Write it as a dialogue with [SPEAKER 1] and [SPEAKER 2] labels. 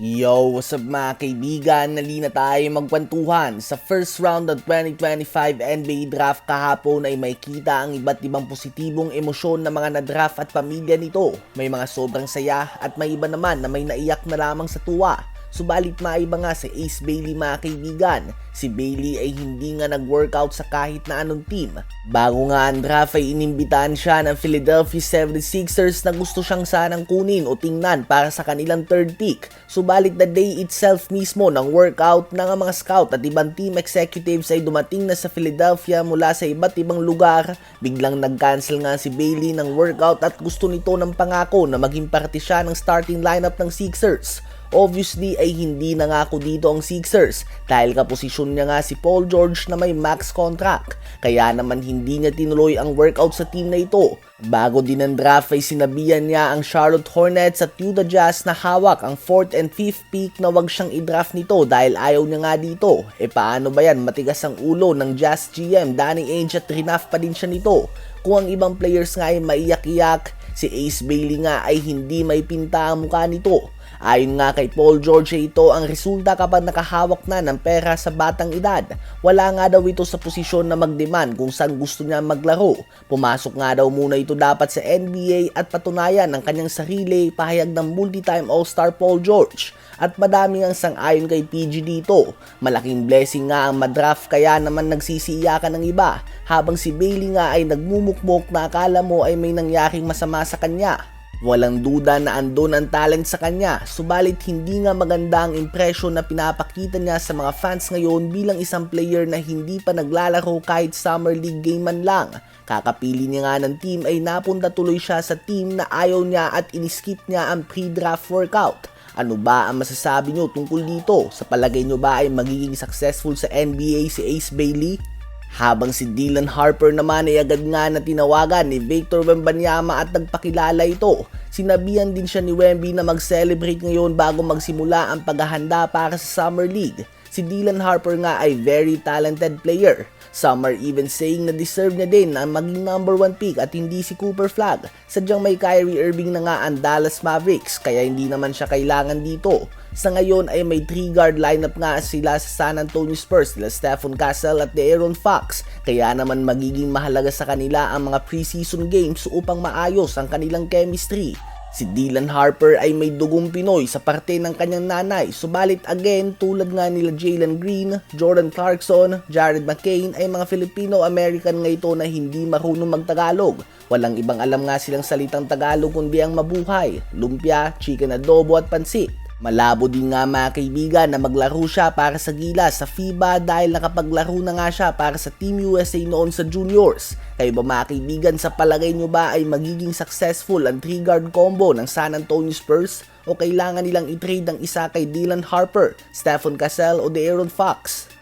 [SPEAKER 1] Yo, what's up mga kaibigan? Nali na tayo magkwentuhan. Sa first round ng 2025 NBA Draft kahapon ay may kita ang iba't ibang positibong emosyon ng mga na-draft at pamilya nito. May mga sobrang saya at may iba naman na may naiyak na lamang sa tuwa. Subalit maiba nga si Ace Bailey mga kaibigan. Si Bailey ay hindi nga nag-workout sa kahit na anong team. Bago nga ang draft ay inimbitahan siya ng Philadelphia 76ers na gusto siyang sanang kunin o tingnan para sa kanilang third pick. Subalit the day itself mismo ng workout ng mga scout at ibang team executives ay dumating na sa Philadelphia mula sa iba't ibang lugar. Biglang nag-cancel nga si Bailey ng workout at gusto nito ng pangako na maging parte siya ng starting lineup ng Sixers. Obviously ay hindi nangako dito ang Sixers dahil kaposisyon niya nga si Paul George na may max contract kaya naman hindi niya tinuloy ang workout sa team na ito. Bago din ang draft ay sinabihan niya ang Charlotte Hornets at Utah Jazz na hawak ang 4th and 5th pick na wag siyang i-draft nito dahil ayaw niya nga dito. E paano ba yan matigas ang ulo ng Jazz GM Danny Ainge at rinaf pa din siya nito. Kung ang ibang players nga ay maiyak-iyak, si Ace Bailey nga ay hindi may pinta ang mukha nito. Ayon nga kay Paul George ito ang resulta kapag nakahawak na ng pera sa batang edad. Wala nga daw ito sa posisyon na magdemand kung saan gusto niya maglaro. Pumasok nga daw muna ito dapat sa NBA at patunayan ang kanyang sarili pahayag ng multi-time All-Star Paul George. At madami ang sang-ayon kay PG dito. Malaking blessing nga ang madraft kaya naman nagsisiyakan ng iba. Habang si Bailey nga ay nagmumukmok na akala mo ay may nangyaring masama sa kanya. Walang duda na andon ang talent sa kanya, subalit hindi nga maganda ang impression na pinapakita niya sa mga fans ngayon bilang isang player na hindi pa naglalaro kahit summer league game man lang. Kakapili niya nga ng team ay napunta tuloy siya sa team na ayaw niya at iniskip niya ang pre-draft workout. Ano ba ang masasabi niyo tungkol dito? Sa palagay niyo ba ay magiging successful sa NBA si Ace Bailey? Habang si Dylan Harper naman ay agad nga na tinawagan ni Victor Wembanyama at nagpakilala ito. Sinabihan din siya ni Wemby na mag-celebrate ngayon bago magsimula ang paghahanda para sa Summer League. Si Dylan Harper nga ay very talented player. Some are even saying na deserve niya din na maging number 1 pick at hindi si Cooper Flag. Sadyang may Kyrie Irving na nga ang Dallas Mavericks kaya hindi naman siya kailangan dito. Sa ngayon ay may 3 guard lineup nga sila sa San Antonio Spurs nila Stephen Castle at De'Aaron Fox kaya naman magiging mahalaga sa kanila ang mga preseason games upang maayos ang kanilang chemistry. Si Dylan Harper ay may dugong Pinoy sa parte ng kanyang nanay, subalit again tulad nga nila Jalen Green, Jordan Clarkson, Jared McCain ay mga Filipino-American nga ito na hindi marunong magtagalog. Walang ibang alam nga silang salitang Tagalog kundi ang mabuhay, lumpia, chicken adobo at pansit. Malabo din nga mga kaibigan na maglaro siya para sa Gilas sa FIBA dahil nakapaglaro na nga siya para sa Team USA noon sa juniors. Kayo ba mga kaibigan sa palagay nyo ba ay magiging successful ang 3 guard combo ng San Antonio Spurs o kailangan nilang i-trade ang isa kay Dylan Harper, Stephen Cassell o De'Aaron Fox?